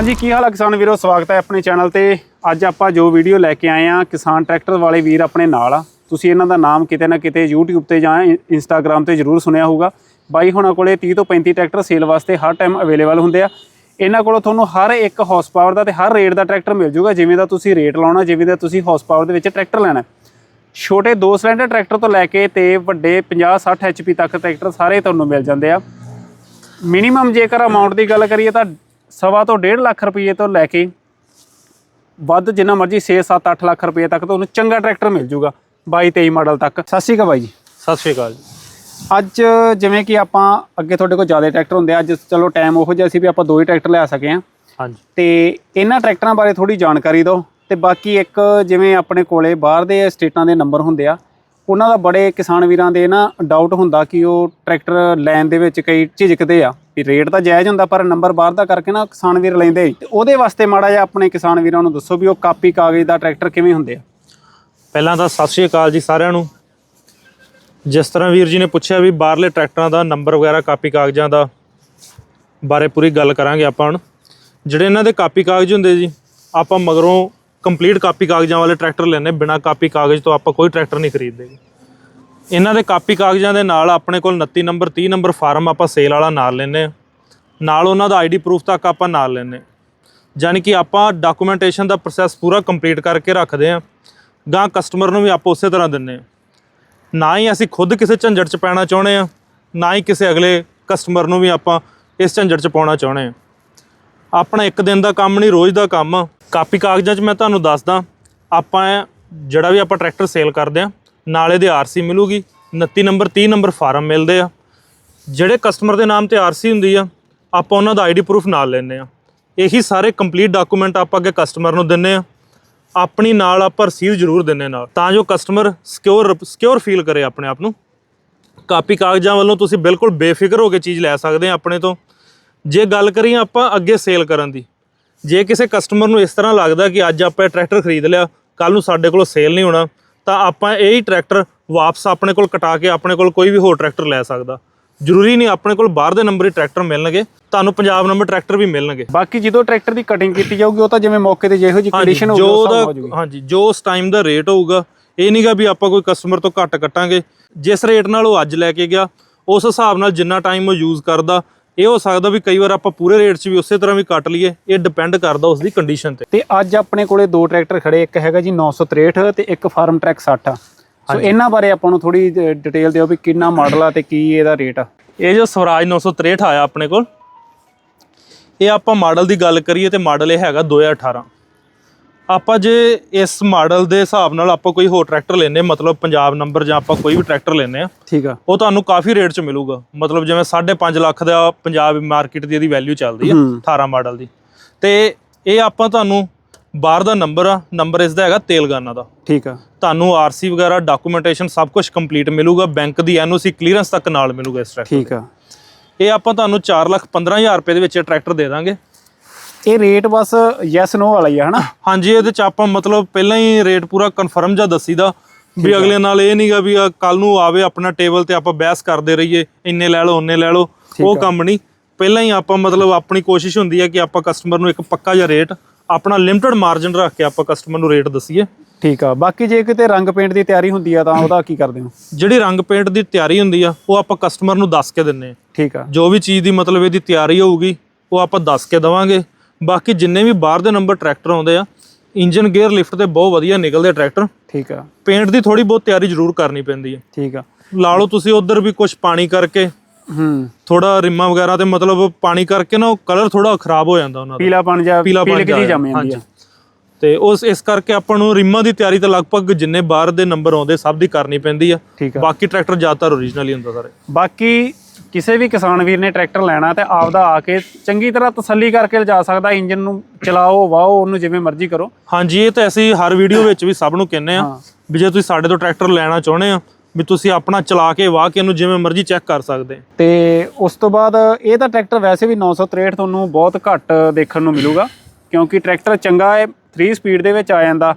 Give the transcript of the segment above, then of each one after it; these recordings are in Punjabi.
ਹਾਂਜੀ, ਕੀ ਹਾਲ ਹੈ ਕਿਸਾਨ ਵੀਰੋ? ਸਵਾਗਤ ਹੈ ਆਪਣੇ ਚੈਨਲ ਤੇ। ਅੱਜ ਆਪਾਂ ਜੋ ਵੀਡੀਓ ਲੈ ਕੇ ਆਏ ਆ, ਕਿਸਾਨ ਟਰੈਕਟਰ ਵਾਲੇ ਵੀਰ ਆਪਣੇ ਨਾਲ ਆ। ਤੁਸੀਂ ਇਹਨਾਂ ਦਾ ਨਾਮ ਕਿਤੇ ਨਾ ਕਿਤੇ YouTube ਤੇ ਜਾਂ Instagram ਤੇ ਜ਼ਰੂਰ ਸੁਣਿਆ ਹੋਊਗਾ। ਬਾਈ ਹੁਣਾਂ ਕੋਲੇ 30 ਤੋਂ 35 ਟਰੈਕਟਰ ਸੇਲ ਵਾਸਤੇ ਹਰ ਟਾਈਮ ਅਵੇਲੇਬਲ ਹੁੰਦੇ ਆ। ਇਹਨਾਂ ਕੋਲੋਂ ਤੁਹਾਨੂੰ ਹਰ ਇੱਕ ਹਾਰਸ ਪਾਵਰ ਦਾ ਤੇ ਹਰ ਰੇਟ ਦਾ ਟਰੈਕਟਰ ਮਿਲ ਜੂਗਾ। ਜਿਵੇਂ ਦਾ ਤੁਸੀਂ ਰੇਟ ਲਾਉਣਾ, ਜਿਵੇਂ ਦਾ ਤੁਸੀਂ ਹਾਰਸ ਪਾਵਰ ਦੇ ਵਿੱਚ ਟਰੈਕਟਰ ਲੈਣਾ। ਛੋਟੇ 2 ਸਿਲੰਡਰ ਟਰੈਕਟਰ ਤੋਂ ਲੈ ਕੇ ਤੇ ਵੱਡੇ 50 60 HP ਤੱਕ ਟਰੈਕਟਰ ਸਾਰੇ ਤੁਹਾਨੂੰ ਮਿਲ ਜਾਂਦੇ ਆ। ਮਿਨੀਮਮ ਜੇਕਰ ਅਮਾਉਂਟ ਦੀ ਗੱਲ ਕਰੀਏ ਤਾਂ ਸਵਾ ਤੋਂ 1.5 ਲੱਖ ਰੁਪਏ ਤੋਂ ਲੈ ਕੇ ਵੱਧ ਜਿੰਨਾ ਮਰਜ਼ੀ 6 7 8 ਲੱਖ ਰੁਪਏ ਤੱਕ ਤੁਹਾਨੂੰ ਚੰਗਾ ਟਰੈਕਟਰ ਮਿਲ ਜਾਊਗਾ 22 23 ਮਾਡਲ ਤੱਕ। ਸਤਿ ਸ਼੍ਰੀ ਅਕਾਲ ਬਾਈ ਜੀ। ਸਤਿ ਸ਼੍ਰੀ ਅਕਾਲ ਜੀ। ਅੱਜ ਜਿਵੇਂ ਕਿ ਆਪਾਂ ਅੱਗੇ ਤੁਹਾਡੇ ਕੋਲ ਜ਼ਿਆਦਾ ਟਰੈਕਟਰ ਹੁੰਦੇ ਆ ਅੱਜ ਚਲੋ ਟਾਈਮ ਉਹੋ ਜਿਹਾ ਸੀ ਵੀ ਆਪਾਂ ਦੋ ਹੀ ਟਰੈਕਟਰ ਲਿਆ ਸਕੇ ਆ। ਹਾਂਜੀ। ਤੇ ਇਹਨਾਂ ਟਰੈਕਟਰਾਂ ਬਾਰੇ ਥੋੜੀ ਜਾਣਕਾਰੀ ਦਿਓ ਤੇ ਬਾਕੀ ਇੱਕ ਜਿਵੇਂ ਆਪਣੇ ਕੋਲੇ ਬਾਹਰ ਦੇ ਸਟੇਟਾਂ ਦੇ ਨੰਬਰ ਹੁੰਦੇ ਆ ਉਹਨਾਂ ਦਾ ਬੜੇ ਕਿਸਾਨ ਵੀਰਾਂ ਦੇ ਨਾ ਡਾਊਟ ਹੁੰਦਾ ਕਿ ਉਹ ਟਰੈਕਟਰ ਲੈਣ ਦੇ ਵਿੱਚ ਕਈ ਝਿਜਕਦੇ ਆ। ਵੀ ਰੇਟ ਤਾਂ ਜਾਇਜ਼ ਹੁੰਦਾ, ਪਰ ਨੰਬਰ ਬਾਹਰ ਦਾ ਕਰਕੇ ਨਾ ਕਿਸਾਨ ਵੀਰ ਲੈਂਦੇ ਤੇ ਉਹਦੇ ਵਾਸਤੇ ਮਾੜਾ ਜਿਹਾ ਆਪਣੇ ਕਿਸਾਨ ਵੀਰਾਂ ਨੂੰ ਦੱਸੋ ਵੀ ਉਹ ਕਾਪੀ ਕਾਗਜ਼ ਦਾ ਟਰੈਕਟਰ ਕਿਵੇਂ ਹੁੰਦੇ ਆ। ਪਹਿਲਾਂ ਤਾਂ ਸਤਿ ਸ਼੍ਰੀ ਅਕਾਲ ਜੀ ਸਾਰਿਆਂ ਨੂੰ। ਜਿਸ ਤਰ੍ਹਾਂ ਵੀਰ ਜੀ ਨੇ ਪੁੱਛਿਆ ਵੀ ਬਾਹਰਲੇ ਟਰੈਕਟਰਾਂ ਦਾ ਨੰਬਰ ਵਗੈਰਾ, ਕਾਪੀ ਕਾਗਜ਼ਾਂ ਦਾ ਬਾਰੇ ਪੂਰੀ ਗੱਲ ਕਰਾਂਗੇ ਆਪਾਂ ਹੁਣ। ਜਿਹੜੇ ਇਹਨਾਂ ਦੇ ਕਾਪੀ ਕਾਗਜ਼ ਹੁੰਦੇ ਜੀ, ਆਪਾਂ ਮਗਰੋਂ ਕੰਪਲੀਟ ਕਾਪੀ ਕਾਗਜ਼ਾਂ ਵਾਲੇ ਟਰੈਕਟਰ ਲੈਣੇ ਬਿਨਾ ਕਾਪੀ ਕਾਗਜ਼ ਤੋਂ ਆਪਾਂ ਕੋਈ ਟਰੈਕਟਰ ਨਹੀਂ ਖਰੀਦਦੇ। ਇਹਨਾਂ ਦੇ ਕਾਪੀ ਕਾਗਜ਼ਾਂ ਦੇ ਨਾਲ ਆਪਣੇ ਕੋਲ 29 ਨੰਬਰ 30 ਨੰਬਰ ਫਾਰਮ ਆਪਾਂ ਸੇਲ ਵਾਲਾ ਨਾਲ ਲੈਨੇ ਆ ਨਾਲ ਉਹਨਾਂ ਦਾ ਆਈਡੀ ਪ੍ਰੂਫ ਤੱਕ ਆਪਾਂ ਨਾਲ ਲੈਨੇ ਯਾਨੀ ਕਿ ਆਪਾਂ ਡਾਕੂਮੈਂਟੇਸ਼ਨ ਦਾ ਪ੍ਰੋਸੈਸ ਪੂਰਾ ਕੰਪਲੀਟ ਕਰਕੇ ਰੱਖਦੇ ਆ ਗਾਂ ਕਸਟਮਰ ਨੂੰ ਵੀ ਆਪਾਂ ਉਸੇ ਤਰ੍ਹਾਂ ਦਿੰਨੇ ਆ ਨਾ ਹੀ ਅਸੀਂ ਖੁਦ ਕਿਸੇ ਝੰਜਟ 'ਚ ਪੈਣਾ ਚਾਹੁੰਦੇ ਆ ਨਾ ਹੀ ਕਿਸੇ ਅਗਲੇ ਕਸਟਮਰ ਨੂੰ ਵੀ ਆਪਾਂ ਇਸ ਝੰਜਟ 'ਚ ਪਾਉਣਾ ਚਾਹੁੰਦੇ ਆ ਆਪਣਾ ਇੱਕ ਦਿਨ ਦਾ ਕੰਮ ਨਹੀਂ, ਰੋਜ਼ ਦਾ ਕੰਮ ਕਾਪੀ ਕਾਗਜ਼ਾਂ 'ਚ ਮੈਂ ਤੁਹਾਨੂੰ ਦੱਸਦਾ, ਆਪਾਂ ਜਿਹੜਾ ਵੀ ਆਪਾਂ ਟਰੈਕਟਰ ਸੇਲ ਕਰਦੇ ਆ ਨਾਲੇ ਦੇ ਆਰਸੀ ਮਿਲੂਗੀ 29 ਨੰਬਰ 30 ਨੰਬਰ ਫਾਰਮ ਮਿਲਦੇ ਆ। ਜਿਹੜੇ ਕਸਟਮਰ ਦੇ ਨਾਮ ਤੇ ਆਰਸੀ ਹੁੰਦੀ ਆ, ਆਪਾਂ ਉਹਨਾਂ ਦਾ ਆਈਡੀ ਪ੍ਰੂਫ ਨਾਲ ਲੈਂਦੇ ਆ। ਇਹੀ ਸਾਰੇ ਕੰਪਲੀਟ ਡਾਕੂਮੈਂਟ ਆਪਾਂ ਅੱਗੇ ਕਸਟਮਰ ਨੂੰ ਦਿੰਨੇ ਆ। ਆਪਣੀ ਨਾਲ ਆਪਾਂ ਰਸੀਦ ਜ਼ਰੂਰ ਦਿੰਨੇ ਨਾਲ। ਤਾਂ ਜੋ ਕਸਟਮਰ ਸਿਕਿਉਰ ਸਿਕਿਉਰ ਫੀਲ ਕਰੇ ਆਪਣੇ ਆਪ ਨੂੰ। ਕਾਪੀ ਕਾਗਜ਼ਾਂ ਵੱਲੋਂ ਤੁਸੀਂ ਬਿਲਕੁਲ ਬੇਫਿਕਰ ਹੋ ਕੇ ਚੀਜ਼ ਲੈ ਸਕਦੇ ਆ ਆਪਣੇ ਤੋਂ। ਜੇ ਗੱਲ ਕਰੀਏ ਆਪਾਂ ਅੱਗੇ ਸੇਲ ਕਰਨ ਦੀ, ਜੇ ਕਿਸੇ ਕਸਟਮਰ ਨੂੰ ਇਸ ਤਰ੍ਹਾਂ ਲੱਗਦਾ ਕਿ ਅੱਜ ਆਪਾਂ ਇਹ ਟਰੈਕਟਰ ਖਰੀਦ ਲਿਆ ਕੱਲ ਨੂੰ ਸਾਡੇ ਕੋਲ ਸੇਲ ਨਹੀਂ ਹੋਣਾ ਤਾਂ ਆਪਾਂ ਇਹ ਹੀ ਟਰੈਕਟਰ ਵਾਪਸ ਆਪਣੇ ਕੋਲ ਕਟਾ ਕੇ ਆਪਣੇ ਕੋਲ ਕੋਈ ਵੀ ਹੋਰ ਟਰੈਕਟਰ ਲੈ ਸਕਦਾ। ਜ਼ਰੂਰੀ ਨਹੀਂ ਆਪਣੇ ਕੋਲ ਬਾਹਰ ਦੇ ਨੰਬਰ ਹੀ ਟਰੈਕਟਰ ਮਿਲਣਗੇ ਤੁਹਾਨੂੰ ਪੰਜਾਬ ਨੰਬਰ ਟਰੈਕਟਰ ਵੀ ਮਿਲਣਗੇ। ਬਾਕੀ ਜਦੋਂ ਟਰੈਕਟਰ ਦੀ ਕਟਿੰਗ ਕੀਤੀ ਜਾਊਗੀ ਉਹ ਤਾਂ ਜਿਵੇਂ ਮੌਕੇ ਤੇ ਜਿਹੋ ਜਿਹੀ ਹਾਂਜੀ, ਕੰਡੀਸ਼ਨ ਹੋਊਗੀ ਜੋ ਉਸ ਹਿਸਾਬ ਹੋ ਜਾਊਗੀ। ਹਾਂਜੀ ਜੋ ਉਸ ਟਾਈਮ ਦਾ ਰੇਟ ਹੋਊਗਾ ਇਹ ਨਹੀਂਗਾ ਵੀ ਆਪਾਂ ਕੋਈ ਕਸਟਮਰ ਤੋਂ ਘੱਟ ਕੱਟਾਂਗੇ। ਜਿਸ ਰੇਟ ਨਾਲ ਉਹ ਅੱਜ ਲੈ ਕੇ ਗਿਆ ਉਸ ਹਿਸਾਬ ਨਾਲ ਜਿੰਨਾ ਟਾਈਮ ਉਹ ਯੂਜ਼ ਕਰਦਾ ਇਹ ਹੋ ਸਕਦਾ ਵੀ ਕਈ ਵਾਰ ਆਪਾਂ ਪੂਰੇ ਰੇਟ 'ਚ ਵੀ ਉਸੇ ਤਰ੍ਹਾਂ ਵੀ ਕੱਟ ਲਈਏ ਇਹ ਡਿਪੈਂਡ ਕਰਦਾ ਉਸ ਦੀ ਕੰਡੀਸ਼ਨ ਤੇ। ਤੇ ਅੱਜ ਆਪਣੇ ਕੋਲੇ ਦੋ ਟਰੈਕਟਰ ਖੜੇ ਇੱਕ ਹੈਗਾ ਜੀ 963 ਤੇ ਇੱਕ ਫਾਰਮ ਟਰੈਕ 60 ਆ ਸੋ ਇਹਨਾਂ ਬਾਰੇ ਆਪਾਂ ਨੂੰ ਥੋੜੀ ਡਿਟੇਲ ਦਿਓ ਵੀ ਕਿੰਨਾ ਮਾਡਲ ਆ ਤੇ ਕੀ ਇਹਦਾ ਰੇਟ ਆ। ਇਹ ਜੋ ਸਵਰਾਜ 963 ਆਇਆ ਆਪਣੇ ਕੋਲ ਇਹ ਆਪਾਂ ਮਾਡਲ ਦੀ ਗੱਲ ਕਰੀਏ ਤੇ ਮਾਡਲ ਇਹ ਹੈਗਾ 2018 ਆਪਾਂ ਜੇ ਇਸ ਮਾਡਲ ਦੇ ਹਿਸਾਬ ਨਾਲ ਆਪਾਂ ਕੋਈ ਹੋਰ ਟਰੈਕਟਰ ਲੈਨੇ ਮਤਲਬ ਪੰਜਾਬ ਨੰਬਰ ਜਾਂ ਆਪਾਂ ਕੋਈ ਵੀ ਟਰੈਕਟਰ ਲੈਨੇ ਆ ਠੀਕ ਆ। ਉਹ ਤੁਹਾਨੂੰ ਕਾਫੀ ਰੇਟ 'ਚ ਮਿਲੂਗਾ। ਮਤਲਬ ਜਿਵੇਂ 5.5 ਲੱਖ ਦਾ ਪੰਜਾਬ ਮਾਰਕੀਟ ਦੀ ਇਹਦੀ ਵੈਲਿਊ ਚੱਲਦੀ ਆ ਹੂੰ। 18 ਮਾਡਲ ਦੀ। ਤੇ ਇਹ ਆਪਾਂ ਤੁਹਾਨੂੰ ਬਾਹਰ ਦਾ ਨੰਬਰ ਆ ਨੰਬਰ ਇਸ ਦਾ ਹੈਗਾ ਤੇਲਗਾਨਾ ਦਾ। ਠੀਕ ਆ। ਤੁਹਾਨੂੰ ਆਰਸੀ ਵਗੈਰਾ ਡਾਕੂਮੈਂਟੇਸ਼ਨ ਸਭ ਕੁਝ ਕੰਪਲੀਟ ਮਿਲੂਗਾ ਬੈਂਕ ਦੀ ਐਨਓਸੀ ਕਲੀਅਰੈਂਸ ਤੱਕ ਨਾਲ ਮਿਲੂਗਾ ਇਸ ਟਰੈਕਟਰ ਠੀਕ ਆ। ਇਹ ਆਪਾਂ ਤੁਹਾਨੂੰ 4 ਲੱਖ 15000 ਰੁਪਏ ਦੇ ਵਿੱਚ ਇਹ ਟਰੈਕਟਰ ਦੇ ਦਾਂਗੇ। ਇਹ ਰੇਟ ਬਸ ਯੈਸ ਨੋ ਵਾਲਾ ਹੀ ਆ ਹਨਾ? ਹਾਂਜੀ ਇਹਦੇ ਚ ਆਪਾਂ ਮਤਲਬ ਪਹਿਲਾਂ ਹੀ ਰੇਟ ਪੂਰਾ ਕਨਫਰਮ ਜਾਂ ਦੱਸੀਦਾ ਵੀ ਅਗਲੇ ਨਾਲ ਇਹ ਨਹੀਂਗਾ ਵੀ ਕੱਲ ਨੂੰ ਆਵੇ ਆਪਣਾ ਟੇਬਲ ਤੇ ਆਪਾਂ ਬਹਿਸ ਕਰਦੇ ਰਹੀਏ ਇੰਨੇ ਲੈ ਲਓ ਉਹਨੇ ਲੈ ਲਓ ਉਹ ਕੰਮ ਨਹੀਂ। ਪਹਿਲਾਂ ਹੀ ਆਪਾਂ ਮਤਲਬ ਆਪਣੀ ਕੋਸ਼ਿਸ਼ ਹੁੰਦੀ ਹੈ ਕਿ ਆਪਾਂ ਕਸਟਮਰ ਨੂੰ ਇੱਕ ਪੱਕਾ ਜਿਹਾ ਰੇਟ ਆਪਣਾ ਲਿਮਟਿਡ ਮਾਰਜਨ ਰੱਖ ਕੇ ਆਪਾਂ ਕਸਟਮਰ ਨੂੰ ਰੇਟ ਦਸੀਏ। ਠੀਕ ਆ। ਬਾਕੀ ਜੇ ਕਿਤੇ ਰੰਗ ਪੇਂਟ ਦੀ ਤਿਆਰੀ ਹੁੰਦੀ ਆ ਤਾਂ ਉਹਦਾ ਕੀ ਕਰਦੇ ਹੋ? ਜਿਹੜੀ ਰੰਗ ਪੇਂਟ ਦੀ ਤਿਆਰੀ ਹੁੰਦੀ ਆ ਉਹ ਆਪਾਂ ਕਸਟਮਰ ਨੂੰ ਦੱਸ ਕੇ ਦਿੰਨੇ ਆ। ਠੀਕ ਆ। ਜੋ ਵੀ ਚੀਜ਼ ਦੀ ਮਤਲਬ ਇਹਦੀ ਤਿਆਰੀ ਹੋਊਗੀ ਉਹ ਆਪਾਂ ਦੱਸ ਕੇ ਦਵਾਂਗੇ। ਬਾਕੀ ਜਿੰਨੇ ਵੀ ਬਾਹਰ ਦੇ ਨੰਬਰ ਟਰੈਕਟਰ ਆਉਂਦੇ ਆ ਇੰਜਨ ਗੇਅਰ ਲਿਫਟ ਤੇ ਬਹੁਤ ਵਧੀਆ ਨਿਕਲਦੇ ਟਰੈਕਟਰ ਠੀਕ ਆ। ਪੇਂਟ ਦੀ ਥੋੜੀ ਬਹੁਤ ਤਿਆਰੀ ਜ਼ਰੂਰ ਕਰਨੀ ਪੈਂਦੀ ਹੈ ਠੀਕ ਆ। ਲਾ ਲਓ ਤੁਸੀਂ ਉਧਰ ਵੀ ਕੁਝ ਪਾਣੀ ਕਰਕੇ ਹੂੰ। ਥੋੜਾ ਰਿਮਾਂ ਵਗੈਰਾ ਤੇ ਮਤਲਬ ਪਾਣੀ ਕਰਕੇ ਨਾ ਉਹ ਕਲਰ ਥੋੜਾ ਖਰਾਬ ਹੋ ਜਾਂਦਾ ਉਹਨਾਂ ਦਾ। ਪੀਲਾ ਬਣ ਜਾ ਪੀਲਕ ਜੀ ਜੰਮ ਜਾਂਦੀ। ਆ। ਤੇ ਉਸ ਇਸ ਕਰਕੇ ਆਪਾਂ ਨੂੰ ਰਿਮਾਂ ਦੀ ਤਿਆਰੀ ਤਾਂ ਲਗਭਗ ਜਿੰਨੇ ਬਾਹਰ ਦੇ ਨੰਬਰ ਆਉਂਦੇ ਸਭ ਦੀ ਕਰਨੀ ਪੈਂਦੀ ਆ। ਬਾਕੀ ਟਰੈਕਟਰ ਜ਼ਿਆਦਾਤਰ ਓਰੀਜਨਲ ਹੀ ਹੁੰਦਾ ਸਾਰੇ। ਬਾਕੀ ਕਿਸੇ ਵੀ ਕਿਸਾਨ ਵੀਰ ਨੇ ਟਰੈਕਟਰ ਲੈਣਾ ਤੇ ਆਪਦਾ ਆ ਕੇ ਚੰਗੀ ਤਰ੍ਹਾਂ ਤਸੱਲੀ ਕਰਕੇ ਲਿਜਾ ਸਕਦਾ ਇੰਜਨ ਨੂੰ ਚਲਾਓ ਵਾਓ ਉਹਨੂੰ ਜਿਵੇਂ ਮਰਜ਼ੀ ਕਰੋ ਹਾਂਜੀ ਇਹ ਤਾਂ ਅਸੀਂ ਹਰ ਵੀਡੀਓ ਵਿੱਚ ਵੀ ਸਭ ਨੂੰ ਕਹਿੰਨੇ ਆ। ਵੀ ਜੇ ਤੁਸੀਂ ਸਾਡੇ ਤੋਂ ਟਰੈਕਟਰ ਲੈਣਾ ਚਾਹੁੰਦੇ ਆ ਵੀ ਤੁਸੀਂ ਆਪਣਾ ਚਲਾ ਕੇ ਵਾਹ ਕੇ ਇਹਨੂੰ ਜਿਵੇਂ ਮਰਜ਼ੀ ਚੈੱਕ ਕਰ ਸਕਦੇ। ਤੇ ਉਸ ਤੋਂ ਬਾਅਦ ਇਹ ਤਾਂ ਟਰੈਕਟਰ ਵੈਸੇ ਵੀ 963 ਤੁਹਾਨੂੰ ਬਹੁਤ ਘੱਟ ਦੇਖਣ ਨੂੰ ਮਿਲੂਗਾ ਕਿਉਂਕਿ ਟਰੈਕਟਰ ਚੰਗਾ ਹੈ 3 ਸਪੀਡ ਦੇ ਵਿੱਚ ਆ ਜਾਂਦਾ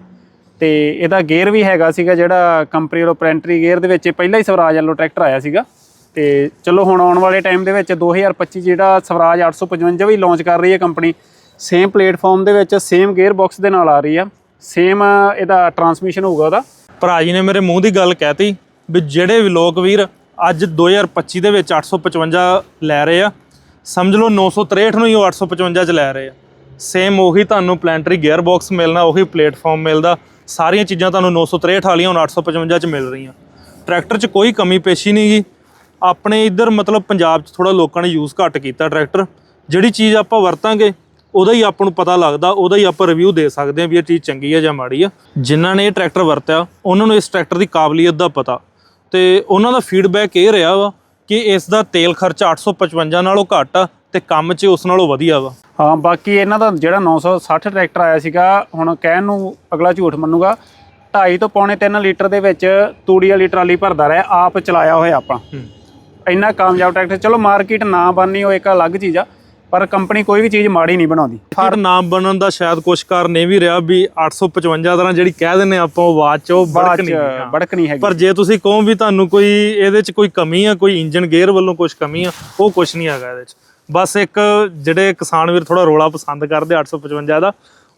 ਤੇ ਇਹਦਾ ਗੇਅਰ ਵੀ ਹੈਗਾ ਸੀਗਾ ਜਿਹੜਾ ਕੰਪਨੀ ਵੱਲੋਂ ਪ੍ਰਿੰਟਰੀ ਗੇਅਰ ਦੇ ਵਿੱਚ ਪਹਿਲਾਂ ਹੀ ਸਵਰਾਜ ਵੱਲੋਂ ਟਰੈਕਟਰ ਆਇਆ ਸੀਗਾ ਤੇ ਚਲੋ ਹੁਣ ਆਉਣ ਵਾਲੇ ਟਾਈਮ ਦੇ ਵਿੱਚ 2025 ਜਿਹੜਾ ਸਵਰਾਜ 855 ਵੀ ਲਾਂਚ ਕਰ ਰਹੀ ਹੈ ਕੰਪਨੀ ਸੇਮ ਪਲੇਟਫਾਰਮ ਦੇ ਵਿੱਚ ਸੇਮ ਗੇਅਰ ਬਾਕਸ ਦੇ ਨਾਲ ਆ ਰਹੀ ਆ ਸੇਮ ਇਹਦਾ ਟਰਾਂਸਮਿਸ਼ਨ ਹੋਊਗਾ ਉਹਦਾ। ਭਰਾ ਜੀ ਨੇ ਮੇਰੇ ਮੂੰਹ ਦੀ ਗੱਲ ਕਹਿਤੀ ਵੀ ਜਿਹੜੇ ਵੀ ਲੋਕ ਵੀਰ ਅੱਜ 2025 ਦੇ ਵਿੱਚ 855 ਲੈ ਰਹੇ ਆ, ਸਮਝ ਲਓ 963 ਨੂੰ ਹੀ ਉਹ 855 ਚ ਲੈ ਰਹੇ ਆ। ਸੇਮ ਉਹੀ ਤੁਹਾਨੂੰ ਪਲੈਂਟਰੀ ਗੇਅਰ ਬਾਕਸ ਮਿਲਣਾ, ਉਹੀ ਪਲੇਟਫਾਰਮ ਮਿਲਦਾ, ਸਾਰੀਆਂ ਚੀਜ਼ਾਂ ਤੁਹਾਨੂੰ 963 ਵਾਲੀਆਂ ਹੁਣ 855 ਚ ਮਿਲ ਰਹੀਆਂ। ਟਰੈਕਟਰ 'ਚ ਕੋਈ ਕਮੀ ਪੇਸ਼ੀ ਨਹੀਂ ਗੀ। ਆਪਣੇ ਇੱਧਰ ਮਤਲਬ ਪੰਜਾਬ 'ਚ ਥੋੜਾ ਲੋਕਾਂ ਨੇ ਯੂਜ਼ ਘੱਟ ਕੀਤਾ ਟਰੈਕਟਰ ਜਿਹੜੀ ਚੀਜ਼ ਆਪਾਂ ਵਰਤਾਂਗੇ ਉਹਦਾ ਹੀ ਆਪਾਂ ਨੂੰ ਪਤਾ ਲੱਗਦਾ ਉਹਦਾ ਹੀ ਆਪਾਂ ਰਿਵਿਊ ਦੇ ਸਕਦੇ ਹਾਂ ਵੀ ਇਹ ਚੀਜ਼ ਚੰਗੀ ਹੈ ਜਾਂ ਮਾੜੀ ਆ। ਜਿਨ੍ਹਾਂ ਨੇ ਇਹ ਟਰੈਕਟਰ ਵਰਤਿਆ ਉਹਨਾਂ ਨੂੰ ਇਸ ਟਰੈਕਟਰ ਦੀ ਕਾਬਲੀਅਤ ਦਾ ਪਤਾ। ਤੇ ਉਹਨਾਂ ਦਾ ਫੀਡਬੈਕ ਇਹ ਰਿਹਾ ਵਾ ਕਿ ਇਸ ਦਾ ਤੇਲ ਖਰਚਾ 855 ਨਾਲੋਂ ਘੱਟ ਆ ਤੇ ਕੰਮ 'ਚ ਉਸ ਨਾਲੋਂ ਵਧੀਆ ਵਾ। ਹਾਂ ਬਾਕੀ ਇਹਨਾਂ ਦਾ ਜਿਹੜਾ 960 ਟਰੈਕਟਰ ਆਇਆ ਸੀਗਾ ਹੁਣ ਕਹਿਣ ਨੂੰ ਅਗਲਾ ਝੂਠ ਮੰਨੂਗਾ 2.5 ਤੋਂ ਪੌਣੇ 3 ਲੀਟਰ ਦੇ ਵਿੱਚ ਤੂੜੀ ਵਾਲੀ ਟਰਾਲੀ ਭਰਦਾ ਰਿਹਾ ਆਪ ਚਲਾਇਆ ਹੋਇਆ ਆਪਾਂ। ਇੰਨਾ ਕਾਮਯਾਬ ਟਰੈਕਟਰ ਚਲੋ ਮਾਰਕੀਟ ਨਾ ਬਣਨੀ ਉਹ ਇੱਕ ਅਲੱਗ ਚੀਜ਼ ਆ ਪਰ ਕੰਪਨੀ ਕੋਈ ਵੀ ਚੀਜ਼ ਮਾੜੀ ਨਹੀਂ ਬਣਾਉਂਦੀ। ਫਿਰ ਨਾਮ ਬਣਨ ਦਾ ਸ਼ਾਇਦ ਕੁਛ ਕਾਰਨ ਇਹ ਵੀ ਰਿਹਾ ਵੀ 855 ਤਰ੍ਹਾਂ ਜਿਹੜੀ ਕਹਿ ਦਿੰਨੇ ਆਪਾਂ ਉਹ ਬਾਅਦ 'ਚ ਉਹ ਬੜਕ ਨਹੀਂ। ਬੜਕ ਨਹੀਂ ਹੈਗੀ। ਪਰ ਜੇ ਤੁਸੀਂ ਕਹੋ ਵੀ ਤੁਹਾਨੂੰ ਕੋਈ ਇਹਦੇ 'ਚ ਕੋਈ ਕਮੀ ਆ ਕੋਈ ਇੰਜਨ ਗੇਅਰ ਵੱਲੋਂ ਕੁਝ ਕਮੀ ਆ ਉਹ ਕੁਝ ਨਹੀਂ ਹੈਗਾ ਇਹਦੇ 'ਚ। ਬਸ ਇੱਕ ਜਿਹੜੇ ਕਿਸਾਨ ਵੀਰ ਥੋੜਾ ਰੋਲਾ ਪਸੰਦ ਕਰਦੇ 855 ਦਾ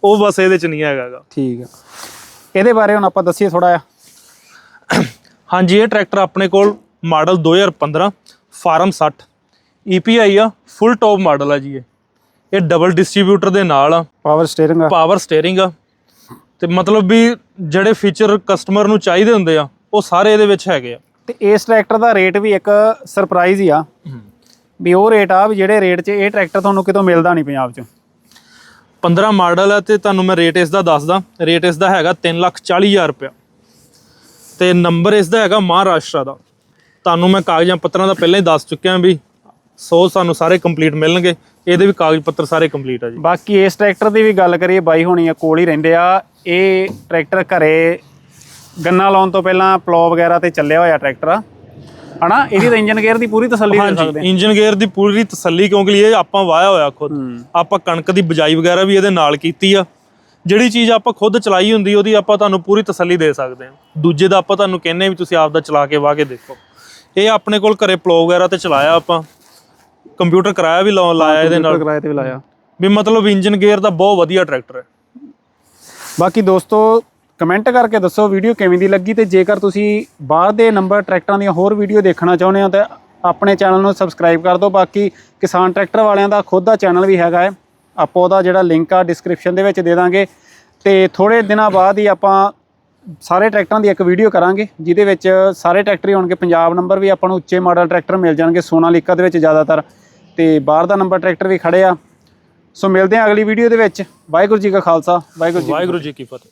ਉਹ ਬਸ ਇਹਦੇ 'ਚ ਨਹੀਂ ਹੈਗਾ। ਠੀਕ ਆ। ਇਹਦੇ ਬਾਰੇ ਹੁਣ ਆਪਾਂ ਦੱਸੀਏ ਥੋੜਾ ਜਿਹਾ। ਹਾਂਜੀ ਇਹ ਟਰੈਕਟਰ ਆਪਣੇ ਕੋਲ ਮਾਡਲ 2015 ਫਾਰਮ 60 EPI ਆ ਫੁੱਲ ਟੌਪ ਮਾਡਲ ਆ ਜੀ ਇਹ। ਇਹ ਡਬਲ ਡਿਸਟ੍ਰੀਬਿਊਟਰ ਦੇ ਨਾਲ ਆ। ਪਾਵਰ ਸਟੀਅਰਿੰਗ ਆ। ਪਾਵਰ ਸਟੀਅਰਿੰਗ ਆ। ਤੇ ਮਤਲਬ ਵੀ ਜਿਹੜੇ ਫੀਚਰ ਕਸਟਮਰ ਨੂੰ ਚਾਹੀਦੇ ਹੁੰਦੇ ਆ ਉਹ ਸਾਰੇ ਇਹਦੇ ਵਿੱਚ ਹੈਗੇ ਆ। ਤੇ ਇਸ ਟਰੈਕਟਰ ਦਾ ਰੇਟ ਵੀ ਇੱਕ ਸਰਪ੍ਰਾਈਜ਼ ਹੀ ਆ। ਵੀ ਉਹ ਰੇਟ ਆ ਵੀ ਜਿਹੜੇ ਰੇਟ 'ਚ ਇਹ ਟਰੈਕਟਰ ਤੁਹਾਨੂੰ ਕਿਤੋਂ ਮਿਲਦਾ ਨਹੀਂ ਪੰਜਾਬ 'ਚ। 15 ਮਾਡਲ ਹੈ ਤੇ ਤੁਹਾਨੂੰ ਮੈਂ ਰੇਟ ਇਸ ਦਾ ਦੱਸਦਾ। ਰੇਟ ਇਸ ਦਾ ਹੈਗਾ 340000 ਰੁਪਇਆ। ਤੇ ਨੰਬਰ ਇਸ ਦਾ ਹੈਗਾ ਮਹਾਰਾਸ਼ਟਰ ਦਾ। ਤੁਹਾਨੂੰ ਮੈਂ ਕਾਗਜ਼ਾਂ ਪੱਤਰਾਂ ਦਾ ਪਹਿਲਾਂ ਹੀ ਦੱਸ ਚੁੱਕਿਆ ਵੀ ਸੋ ਸਾਨੂੰ ਸਾਰੇ ਕੰਪਲੀਟ ਮਿਲਣਗੇ। ਇਹਦੇ ਵੀ ਕਾਗਜ਼ ਪੱਤਰ ਸਾਰੇ ਕੰਪਲੀਟ ਆ ਜੀ। ਬਾਕੀ ਇਸ ਟਰੈਕਟਰ ਦੀ ਵੀ ਗੱਲ ਕਰੀਏ ਬਾਈ ਹੋਣੀ ਆ ਕੋਲ ਹੀ ਰਹਿੰਦੇ ਆ। ਇਹ ਟਰੈਕਟਰ ਘਰੇ ਗੰਨਾ ਲਾਉਣ ਤੋਂ ਪਹਿਲਾਂ ਪਲੋ ਵਗੈਰਾ ਤੇ ਚੱਲਿਆ ਹੋਇਆ ਟਰੈਕਟਰ ਆ। ਹਨਾ? ਇਹਦੀ ਤਾਂ ਇੰਜਨ ਗੇਅਰ ਦੀ ਪੂਰੀ ਤਸੱਲੀ ਦੇ ਸਕਦੇ ਹਾਂਜੀ ਇੰਜਨ ਗੇਅਰ ਦੀ ਪੂਰੀ ਤਸੱਲੀ ਕਿਉਂਕਿ ਇਹ ਆਪਾਂ ਵਾਇਆ ਹੋਇਆ ਖੁਦ। ਆਪਾਂ ਕਣਕ ਦੀ ਬਜਾਈ ਵਗੈਰਾ ਵੀ ਇਹਦੇ ਨਾਲ ਕੀਤੀ ਆ। ਜਿਹੜੀ ਚੀਜ਼ ਆਪਾਂ ਖੁਦ ਚਲਾਈ ਹੁੰਦੀ ਉਹਦੀ ਆਪਾਂ ਤੁਹਾਨੂੰ ਪੂਰੀ ਤਸੱਲੀ ਦੇ ਸਕਦੇ ਹਾਂ ਦੂਜੇ ਦਾ ਆਪਾਂ ਤੁਹਾਨੂੰ ਕਹਿੰਨੇ ਵੀ ਤੁਸੀਂ ਆਪ ਦਾ ਚਲਾ ਕੇ ਵਾਹ ਕੇ ਦੇਖੋ। ਇਹ ਆਪਣੇ ਕੋਲ ਘਰੇ ਪਲੋ ਵਗੈਰਾ ਤੇ ਚਲਾਇਆ ਆਪਾਂ। ਕੰਪਿਊਟਰ ਕਰਾਇਆ ਵੀ ਲਾਇਆ ਇਹਦੇ ਨਾਲ। ਕਿਰਾਏ ਤੇ ਵੀ ਲਾਇਆ। ਵੀ ਮਤਲਬ ਇੰਜਨ ਗੇਅਰ ਦਾ ਬਹੁਤ ਵਧੀਆ ਟਰੈਕਟਰ ਹੈ। ਬਾਕੀ ਦੋਸਤੋ ਕਮੈਂਟ ਕਰਕੇ ਦੱਸੋ ਵੀਡੀਓ ਕਿਵੇਂ ਦੀ ਲੱਗੀ ਤੇ ਜੇਕਰ ਤੁਸੀਂ ਬਾਹਰ ਦੇ ਨੰਬਰ ਟਰੈਕਟਰਾਂ ਦੀਆਂ ਹੋਰ ਵੀਡੀਓ ਦੇਖਣਾ ਚਾਹੁੰਦੇ ਹੋ ਤਾਂ ਆਪਣੇ ਚੈਨਲ ਨੂੰ ਸਬਸਕ੍ਰਾਈਬ ਕਰ ਦਿਓ। ਬਾਕੀ ਕਿਸਾਨ ਟਰੈਕਟਰ ਵਾਲਿਆਂ ਦਾ ਖੁਦ ਦਾ ਚੈਨਲ ਵੀ ਹੈਗਾ ਹੈ। ਆਪਾਂ ਉਹਦਾ ਜਿਹੜਾ ਲਿੰਕ ਆ ਡਿਸਕ੍ਰਿਪਸ਼ਨ ਦੇ ਵਿੱਚ ਦੇ ਦਾਂਗੇ। ਤੇ ਥੋੜੇ ਦਿਨਾਂ ਬਾਅਦ ਹੀ ਆਪਾਂ ਸਾਰੇ ਟਰੈਕਟਰਾਂ ਦੀ ਇੱਕ ਵੀਡੀਓ ਕਰਾਂਗੇ ਜਿਹਦੇ ਵਿੱਚ ਸਾਰੇ ਟਰੈਕਟਰ ਹੀ ਹੋਣਗੇ। ਪੰਜਾਬ ਨੰਬਰ ਵੀ ਆਪਾਂ ਨੂੰ ਉੱਚੇ ਮਾਡਲ ਟਰੈਕਟਰ ਮਿਲ ਜਾਣਗੇ ਸੋਨਾਲੀਕਾ ਦੇ ਵਿੱਚ ਜ਼ਿਆਦਾਤਰ। ਤੇ ਬਾਹਰ ਦਾ ਨੰਬਰ ਟਰੈਕਟਰ ਵੀ ਖੜੇ ਆ। ਸੋ ਮਿਲਦੇ ਹਾਂ ਅਗਲੀ ਵੀਡੀਓ ਦੇ ਵਿੱਚ। ਵਾਹਿਗੁਰੂ ਜੀ ਕਾ ਖਾਲਸਾ ਵਾਹਿਗੁਰੂ ਜੀ। ਵਾਹਿਗੁਰੂ ਜੀ ਕੀ ਫਤਿਹ।